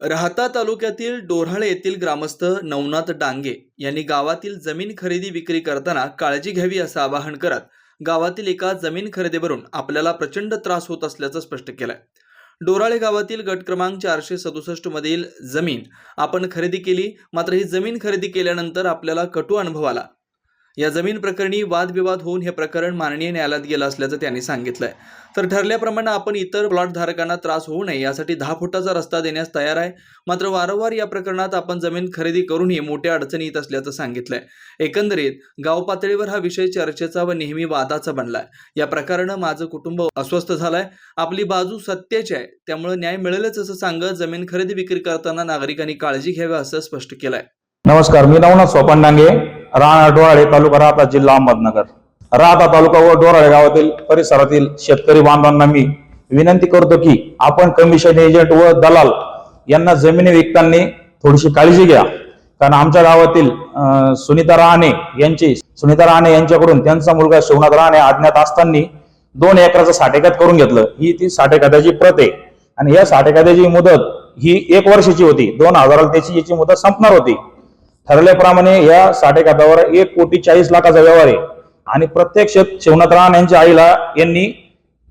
राहता तालुक्यातील डोरहाळे येथील ग्रामस्थ नवनाथ डांगे यांनी गावातील जमीन खरेदी विक्री करताना काळजी घ्यावी असं आवाहन करत गावातील एका जमीन खरेदीवरून आपल्याला प्रचंड त्रास होत असल्याचं स्पष्ट केलंय. डोराळे गावातील गट क्रमांक चारशे सदुसष्ट मधील जमीन आपण खरेदी केली मात्र ही जमीन खरेदी केल्यानंतर आपल्याला कटू अनुभव आला. या जमीन प्रकरणी वादविवाद होऊन हे प्रकरण माननीय न्यायालयात गेलं असल्याचं त्यांनी सांगितलंय. तर ठरल्याप्रमाणे आपण इतर प्लॉटधारकांना त्रास होऊ नये यासाठी दहा फुटाचा रस्ता देण्यास तयार आहे. मात्र वारंवार या प्रकरणात आपण जमीन खरेदी करूनही मोठ्या अडचणी येत असल्याचं सांगितलंय. एकंदरीत गाव पातळीवर हा विषय चर्चेचा व नेहमी वादाचा बनलाय. या प्रकारानं माझं कुटुंब अस्वस्थ झालंय. आपली बाजू सत्तेची आहे. त्यामुळे न्याय मिळेलच असं सांगत जमीन खरेदी विक्री करताना नागरिकांनी काळजी घ्यावी असं स्पष्ट केलंय. नमस्कार मी नवनाथ सोपान डांगे राणा डोराळे तालुका राहता जिल्हा अहमदनगर. राहता तालुका व डोराळे गावातील परिसरातील शेतकरी बांधवांना मी विनंती करतो की आपण कमिशन एजंट व दलाल यांना जमिनी विकताना थोडीशी काळजी घ्या. कारण आमच्या गावातील सुनीता रहाणे यांची सुनीता रहाणे यांच्याकडून त्यांचा मुलगा शिवनाथ रहाणे अज्ञात असताना दोन एकराचं साठेखात करून घेतलं. ही ती साठेखात्याची प्रत आहे. आणि या साठेखात्याची मुदत ही एक वर्षाची होती. दोन हजाराला त्याची याची मुदत संपणार होती. ठरल्याप्रमाणे या साठेखात्यावर एक कोटी चाळीस लाखाचा व्यवहार आहे. आणि प्रत्यक्ष शिवनाथ राण यांच्या आईला यांनी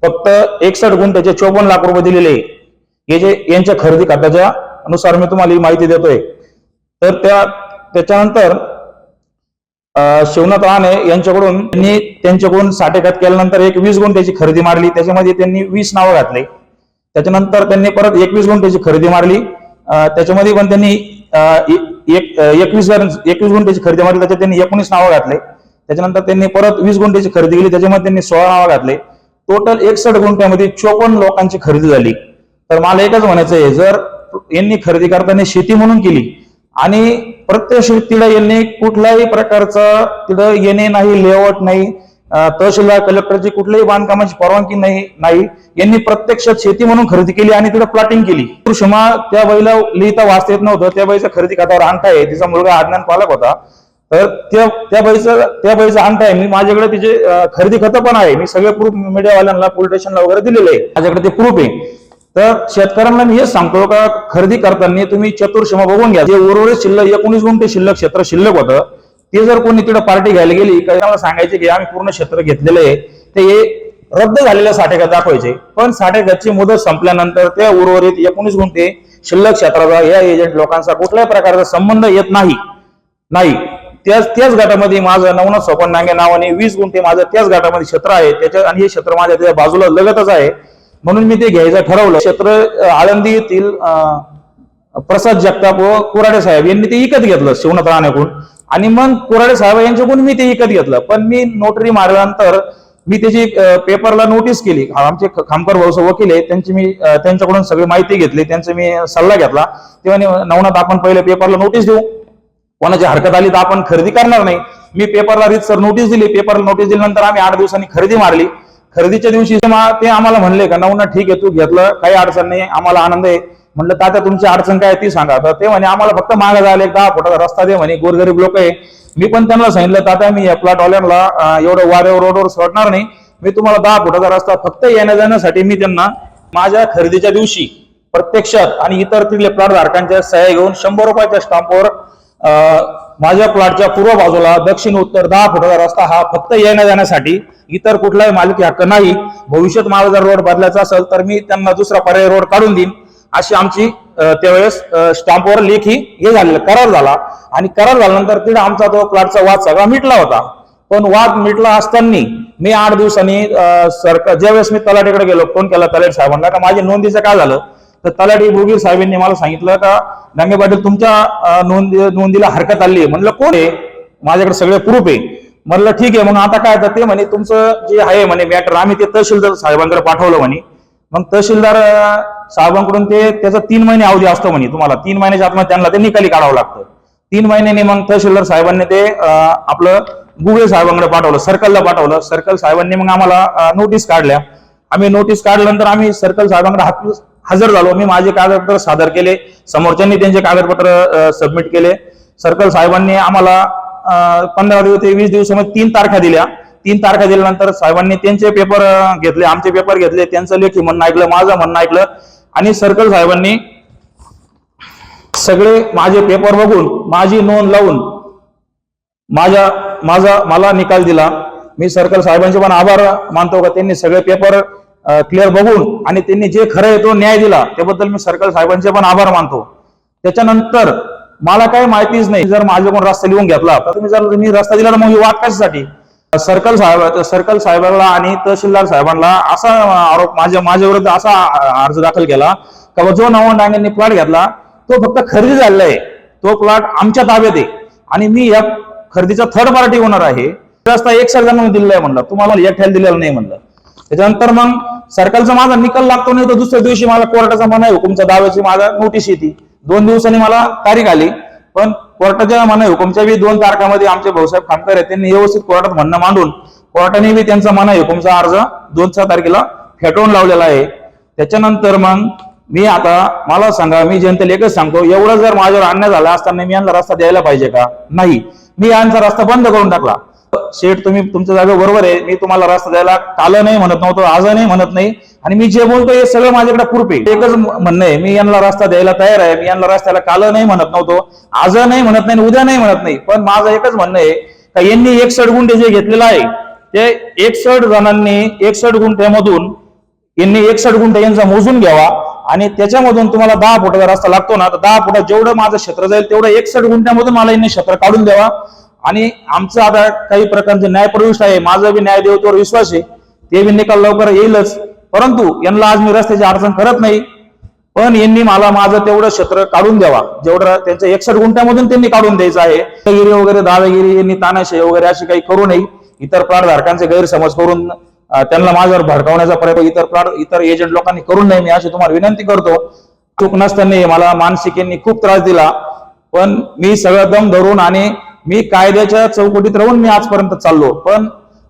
फक्त एकसष्ट गुंठ्याचे चोपन्न लाख रुपये दिलेले हे जे यांच्या खरेदी खात्याच्या अनुसार मी तुम्हाला ही माहिती देतोय. तर त्या त्याच्यानंतर शिवनाथ राणे यांच्याकडून त्यांनी त्यांच्याकडून साठेखात केल्यानंतर एक वीस गुंठ्याची खरेदी मारली. त्याच्यामध्ये त्यांनी वीस नावं घातले. त्याच्यानंतर त्यांनी परत एकवीस गुंठ्याची खरेदी मारली. त्याच्यामध्ये पण त्यांनी एक एकवीस एकवीस गुंठ्याची खरेदी मारली त्याच्यात त्यांनी एकोणीस नावं घातले. त्याच्यानंतर त्यांनी परत वीस गुंठ्याची खरेदी केली त्याच्यामध्ये त्यांनी सोळा नावं घातले. टोटल एकसष्ट गुंठ्यामध्ये चोपन्न लोकांची खरेदी झाली. तर मला एकच म्हणायचं आहे जर यांनी खरेदी करताना शेती म्हणून केली आणि प्रत्यक्ष तिला यांनी कुठल्याही प्रकारचं तिथं येणे नाही लेआउट नाही तहसीलदार कलेक्टरची कुठल्याही बांधकामाची परवानगी नाही नाही. यांनी प्रत्यक्षात शेती म्हणून खरेदी केली आणि तिथं प्लॉटिंग केली. क्षमा त्या बाईला लिहिता वाचता येत नव्हतं. त्या बाईचा खरेदी खात्यावर अंगठा आहे तिचा मुलगा आज्ञान पालक होता. तर त्या त्या बाईचं त्या बाईचा अंगठा आहे मी माझ्याकडे तिचे खरेदी खतं पण आहे. मी सगळे प्रूफ मीडियावाल्यांना पोलीस स्टेशनला वगैरे दिलेले आहे. माझ्याकडे ते प्रूफ आहे. तर शेतकऱ्यांना मी हेच सांगतो का खरेदी करताना तुम्ही चतुर्षमा बघून घ्या. जे उर्वरित शिल्लक एकोणीस गुंठे शिल्लक क्षेत्र शिल्लक होतं ते जर कोणी तिकडे पार्टी घ्यायला गेली त्यांना सांगायचे की आम्ही पूर्ण क्षेत्र घेतलेलं आहे. ते हे रद्द झालेलं साठेखात दाखवायचे. पण साठेखातची मुदत संपल्यानंतर त्या उर्वरित एकोणीस गुंठे शिल्लक क्षेत्राचा या एजंट लोकांचा कुठल्याही प्रकारचा संबंध येत नाही. नाही. त्याच त्याच गटामध्ये माझं नवनाथ सोपन नांगे नावाने वीस गुंठे माझं त्याच गटामध्ये क्षेत्र आहे. त्याच्या आणि हे क्षेत्र माझ्या त्या बाजूला लगतच आहे. म्हणून मी ते घ्यायचं ठरवलं. क्षेत्र आळंदी येथील अं, प्रसाद जगताप व कुराडे साहेब यांनी ते विकत घेतलं शिवनाथ राणेकडून. आणि मग कुराडे साहेब यांच्याकडून मी ते विकत घेतलं. पण मी नोटरी मारल्यानंतर मी त्याची पेपरला नोटीस केली. आमचे खामकर भाऊचं वकील आहे त्यांची मी त्यांच्याकडून सगळी माहिती घेतली. त्यांचा मी सल्ला घेतला. तेव्हा नवनाथ आपण पहिले पेपरला नोटीस देऊ. कोणाची हरकत आली तर आपण खरेदी करणार नाही. मी पेपरला रीतसर नोटीस दिली. पेपरला नोटीस दिल्यानंतर आम्ही आठ दिवसांनी खरेदी मारली. खरेदीच्या दिवशी ते आम्हाला म्हणले का नवना ठीक आहे तू घेतलं. काही अडचण नाही. आम्हाला आनंद आहे. म्हणलं तात्या तुमची अडचण काय आहे ती सांगा. तर ते म्हणे आम्हाला फक्त मागे जायला एक दहा फुटाचा रस्ता दे म्हणे. गोरगरीब लोक आहे. मी पण त्यांना सांगितलं तात्या मी या प्लॉटवाल्यांना एवढं वाऱ्यावर रोडवर सोडणार नाही. मी तुम्हाला दहा फुटाचा रस्ता फक्त येण्या जाण्यासाठी मी त्यांना माझ्या खरेदीच्या दिवशी प्रत्यक्षात आणि इतर तिथले प्लॉट धारकांच्या सह्या घेऊन शंभर रुपयाच्या स्टाम्पवर माझ्या प्लॉटच्या पूर्व बाजूला दक्षिण उत्तर दहा फुटाचा रस्ता हा फक्त येण्या जाण्यासाठी इतर कुठलाही मालकी हक्क नाही. भविष्यात मला जर रोड बदलायचा असेल तर मी त्यांना दुसरा पर्याय रोड काढून देईन. अशी आमची त्यावेळेस स्टॅम्पवर स्टाम्पवर लेखी हे झालेलं करार झाला. आणि करार झाल्यानंतर तिथे आमचा तो प्लॉटचा वाद सगळा मिटला होता. पण वाद मिटला असताना मी आठ दिवसांनी सरकार ज्यावेळेस मी तलाठीकडे गेलो फोन केला तलाठी साहेबांना का माझ्या नोंदीचं काय झालं? तर तलाठी भोगीर साहेबांनी मला सांगितलं का डांगे पाटील तुमच्या नोंद नोंदी नोंदीला हरकत आली आहे. म्हणलं कोण आहे? माझ्याकडे सगळे प्रूफ आहे. म्हणलं ठीक आहे मग आता काय तर ते म्हणे तुमचं जे आहे म्हणे मॅटर आम्ही ते तहसीलदार साहेबांकडे पाठवलं म्हणे. मग तहसीलदार साहेबांकडून ते त्याचा तीन महिने अवधी असतो म्हणे. तुम्हाला तीन महिन्याच्या आतमध्ये त्यांना ते निकाली काढावं लागतं. तीन महिन्यांनी मग तहसीलदार साहेबांनी ते आपलं गुगळे साहेबांकडे पाठवलं सर्कलला पाठवलं. सर्कल साहेबांनी मग आम्हाला नोटीस काढल्या. आम्ही नोटीस काढल्यानंतर आम्ही सर्कल साहेबांकडे हजर झालो. मी माझे कागदपत्र सादर केले. समोरच्यांनी त्यांचे कागदपत्र सबमिट केले. सर्कल साहेबांनी आम्हाला पंधरा दिवस ते वीस दिवसामध्ये तीन तारखा दिल्या. तीन तारखा दिल्यानंतर साहेबांनी त्यांचे पेपर घेतले. आमचे पेपर घेतले. त्यांचं लेखी म्हणणं ऐकलं माझं म्हणणं ऐकलं. आणि सर्कल साहेबांनी सगळे माझे पेपर बघून माझी नोंद लावून माझ्या माझा मला निकाल दिला. मी सर्कल साहेबांचे पण आभार मानतो का? त्यांनी सगळे पेपर क्लिअर बघून आणि त्यांनी जे खरं आहे तो न्याय दिला. त्याबद्दल मी सर्कल साहेबांचे पण आभार मानतो. त्याच्यानंतर मला काही माहितीच नाही. जर माझ्याकडून रस्ता लिहून घेतला तर तुम्ही जर मी रस्ता दिला तर मग ही वाट कशासाठी? सर्कल साहेब सर्कल साहेबांना आणि तहसीलदार साहेबांना असा आरोप माझ्या माझ्या विरुद्ध असा अर्ज दाखल केला का जो नवन डांगेंनी प्लॉट घेतला तो फक्त खरेदी झालेला आहे. तो प्लॉट आमच्या ताब्यात आहे. आणि मी या खरेदीचा थर्ड पार्टी होणार आहे. रस्ता एक सर्जांना दिलेला आहे म्हणलं. तुम्हाला एकट्याला दिलेला नाही म्हणलं. त्याच्यानंतर मग सर्कलचा माझा निकाल लागतो नाही तर दुसऱ्या दिवशी मला कोर्टाचा मनाई हुकुमचा दाव्याची माझा नोटीस येते. दोन दिवसांनी मला तारीख आली. पण कोर्टाच्या मनाई हुकुमच्या बी दोन तारखामध्ये आमचे भाऊसाहेब खामकर आहेत त्यांनी व्यवस्थित कोर्टात म्हणणं मांडून कोर्टाने बी त्यांचा मनाई हुकुमचा अर्ज दोन सहा तारखेला फेटवून लावलेला आहे. त्याच्यानंतर मग मी आता मला सांगा मी जनतेला एकच सांगतो एवढं जर माझ्यावर अन्याय झाला असताना मी यांना रस्ता द्यायला पाहिजे का? नाही. मी यांचा रस्ता बंद करून टाकला. शेठ तुम्ही तुमच्या जागा बरोबर आहे मी तुम्हाला रस्ता द्यायला काल नाही म्हणत नव्हतो आज नाही म्हणत नाही. आणि मी जे बोलतो हे सगळं माझ्याकडे प्रूफ एकच म्हणणं आहे मी यांना रस्ता द्यायला तयार आहे मी यांना रस्त्याला काल नाही म्हणत नव्हतो आज नाही म्हणत नाही आणि उद्या नाही म्हणत नाही. पण माझं एकच म्हणणं आहे का यांनी एकसठ गुंठे जे घेतलेलं आहे ते एकसठ जणांनी एकसठ गुंठ्यामधून यांनी एकसठ गुंठे यांचा मोजून घ्यावा आणि त्याच्यामधून तुम्हाला दहा फुटाचा रस्ता लागतो ना तर दहा फुटात जेवढं माझं क्षेत्र जाईल तेवढं एकसठ गुंठ्यामधून मला यांनी क्षेत्र काढून द्यावा. आणि आमचं आता काही प्रकारचे न्यायप्रविष्ट आहे माझा बी न्याय देवतेवर विश्वास आहे ते बी निकाल लवकर येईलच. परंतु यांना आज मी रस्त्याची अडचण करत नाही. पण यांनी मला माझं तेवढं क्षेत्र काढून द्यावा. जेवढं त्यांच्या एकसठ गुंठ्यामधून त्यांनी काढून द्यायचं आहे. दादागिरी वगैरे दादागिरी यांनी तानाशाही वगैरे अशी काही करू नये. इतर प्राणधारकांचे गैरसमज करून त्यांना माझ्यावर भडकावण्याचा प्रयत्न इतर प्राण इतर एजंट लोकांनी करू नये. मी अशी तुम्हाला विनंती करतो. चूक नसताना मला मानसिक यांनी खूप त्रास दिला. पण मी सगळं दम धरून आणि मी कायद्याच्या चौकटीत राहून मी आजपर्यंत चाललो. पण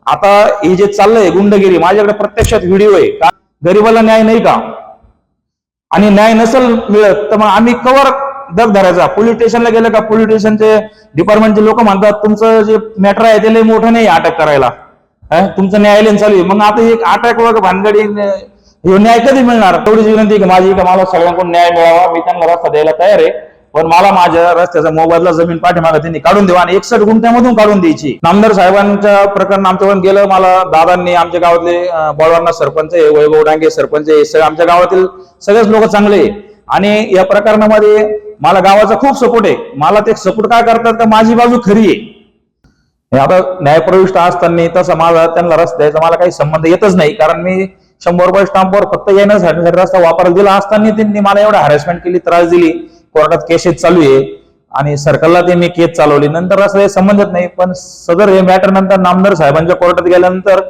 आता हे जे चाललंय गुंडगिरी माझ्याकडे प्रत्यक्षात व्हिडिओ आहे. का? गरीबाला न्याय नाही का? आणि न्याय नसेल मिळत तर मग आम्ही कवर दग धरायचा. पोलीस स्टेशनला गेलं का पोलीस स्टेशनचे डिपार्टमेंटचे लोक म्हणतात तुमचं जे मॅटर आहे ते लय मोठं नाही अटक करायला. तुमचं न्यायालयीन चालू आहे. मग आता एक अटक वगैरे भानगडी हे न्याय कधी मिळणार? तेवढीच विनंती की माझी का मला सगळ्यांकडून न्याय मिळावा. मी त्यांना रस्ता द्यायला तयार आहे. पण मला माझ्या रस्त्याचा मोबाईलला जमीन पाठीमागे त्यांनी काढून देवा आणि एकसठ गुंठ्यामधून काढून द्यायची. नामदार साहेबांच्या प्रकरण आमच्याकडून गेलं मला दादांनी आमच्या गावातले बळवांना सरपंच आहे वैभव डांगे सरपंच आहे सगळे आमच्या गावातील सगळेच लोक चांगले आणि या प्रकरणामध्ये मला गावाचा खूप सपोर्ट आहे. मला ते सपोर्ट काय करतात तर माझी बाजू खरी आहे. आता न्यायप्रविष्ट असताना तसा माझा त्यांना रस्ता द्यायचा मला काही संबंध येतच नाही. कारण मी शंभर रुपये स्टाम्पवर फक्त येण्यासाठी रस्ता वापरायला दिला असताना त्यांनी मला एवढा हॅरेसमेंट केली त्रास दिली. कोर्टात केसेस चालू आहे. आणि सरकारला ते मी केस चालवली. नंतर असं हे समजत नाही पण सदर हे मॅटर नंतर नामदार साहेबांच्या कोर्टात गेल्यानंतर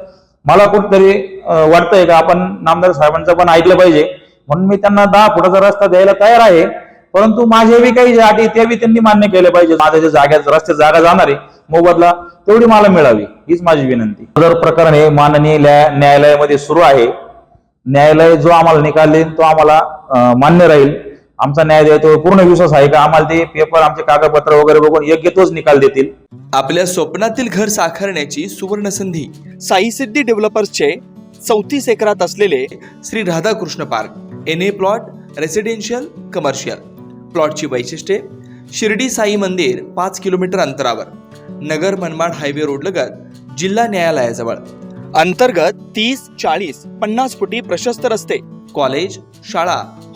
मला कुठतरी वाटतंय का आपण नामदार साहेबांचं पण ऐकलं पाहिजे. म्हणून मी त्यांना दहा फुटाचा रस्ता द्यायला तयार आहे. परंतु माझे बी काही अटी ते बी त्यांनी मान्य केले पाहिजे. माझ्या ज्या जाग्यात रस्ते जागा जाणार आहे मोबदला तेवढी मला मिळावी. हीच माझी विनंती. सदर प्रकरण हे माननीय न्यायालयामध्ये सुरू आहे. न्यायालय जो आम्हाला निकाल देईल तो आम्हाला मान्य राहील. आमचा न्याय देतो पूर्ण विश्वास आहे का? आम्हाला ते पेपर आमचे कागदपत्र वगैरे बघून योग्य तोच निकाल देतील. आपल्या स्वप्नातील घर साकारण्याची सुवर्ण संधी साई सिद्धी डेव्हलपर्सचे चौतीस एकरात असलेले Shri Radhakrishna park N A plot residential commercial प्लॉटची वैशिष्ट्ये शिर्डी साई मंदिर पाच किलोमीटर अंतरावर नगर मनमाड हायवे रोड लगत जिल्हा न्यायालयाजवळ. अंतर्गत तीस चाळीस पन्नास फुटी प्रशस्त रस्ते कॉलेज शाळा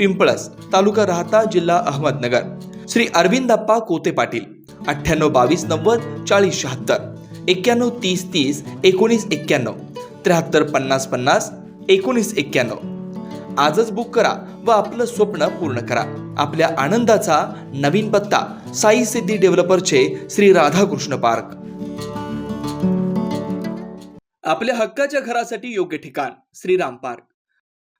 पिंपळस तालुका राहता जिल्हा अहमदनगर. श्री अरविंदप्पा कोते पाटील अठ्ठ्याण्णव बावीस नव्वद चाळीस शहात्तर एक्क्याण्णव तीस तीस एकोणीस एक्क्याण्णव त्र्याहत्तर पन्नास पन्नास एकोणीस एक्क्याण्णव. आजच बुक करा व आपलं स्वप्न पूर्ण करा. आपल्या आनंदाचा नवीन पत्ता साई सिद्धी डेव्हलपरचे श्री राधाकृष्ण पार्क. आपल्या हक्काच्या घरासाठी योग्य ठिकाण श्रीराम पार्क.